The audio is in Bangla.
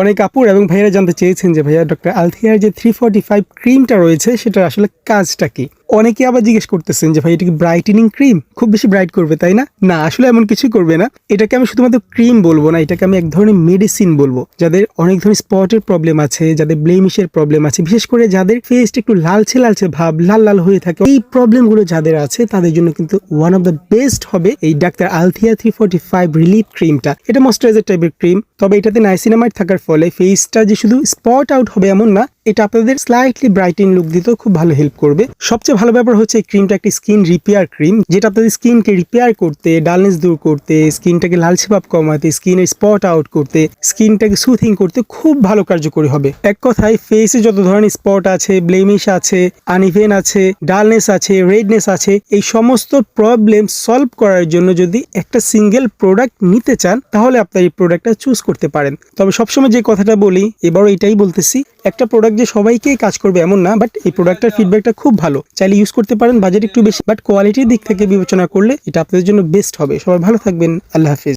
অনেক আপুর এবং ভাইয়েরা জানতে চেয়েছেন যে ভাইয়া ডক্টর আলথিয়ার যে থ্রি ফর্টি ফাইভ ক্রিমটা রয়েছে সেটা আসলে কাজটা কি? অনেকে আবার জিজ্ঞেস করতেছেন যে ভাই, এটা কি ব্রাইটেনিং ক্রিম খুব বেশি ব্রাইট করবে, তাই না? না, আসলে এমন কিছু করবে না। এটাকে আমি শুধুমাত্র ক্রিম বলব না, এটাকে আমি এক ধরনের মেডিসিন বলব। যাদের অনেক ধরনের স্পটের প্রবলেম আছে, যাদের ব্লেমিশের প্রবলেম আছে, বিশেষ করে যাদের ফেসটা একটু লালচে লালচে ভাব, লাল লাল হয়ে থাকে, এই প্রবলেমগুলো যাদের আছে, তাদের জন্য কিন্তু ওয়ান অফ দ্য বেস্ট হবে এই doctor Althea three forty five relief ক্রিমটা এটা ময়শ্চারাইজার টাইপের ক্রিম তবে এটাতে নাইসিনামাইড থাকার ফলে ফেসটা যে শুধু স্পট আউট হবে এমন না এটা আপনাদের স্লাইটলি ব্রাইটেন লুক দিতেও খুব ভালো হেল্প করবে। সবচেয়ে ভালো ব্যাপার হচ্ছে এই ক্রিমটা একটি স্কিন রিপেয়ার ক্রিম যেটা আপনাদের স্কিনকে রিপেয়ার করতে ডালনেস দূর করতে স্কিনটাকে লালচে ভাব কমাতে স্কিনের স্পট আউট করতে স্কিনটাকে সুথিং করতে খুব ভালো কার্যকরী হবে। এক কথায় ফেসে যত ধরনের স্পট আছে ব্লেমিশ আছে আনইভেন আছে ডালনেস আছে রেডনেস আছে, এই সমস্ত প্রবলেম সলভ করার জন্য যদি একটা সিঙ্গেল প্রোডাক্ট নিতে চান, তাহলে আপনার এই প্রোডাক্টটা চুজ করতে পারেন। তবে সবসময় যে কথাটা বলি, এবারও এটাই বলতেছি, একটা প্রোডাক্ট যে সবাইকেই কাজ করবে এমন না বাট এই প্রোডাক্টটার ফিডব্যাকটা খুব ভালো। চাইলে ইউজ করতে পারেন বাজেট একটু বেশি বাট কোয়ালিটির দিক থেকে বিবেচনা করলে এটা আপনাদের জন্য বেস্ট হবে। সবাই ভালো থাকবেন, আল্লাহ হাফিজ।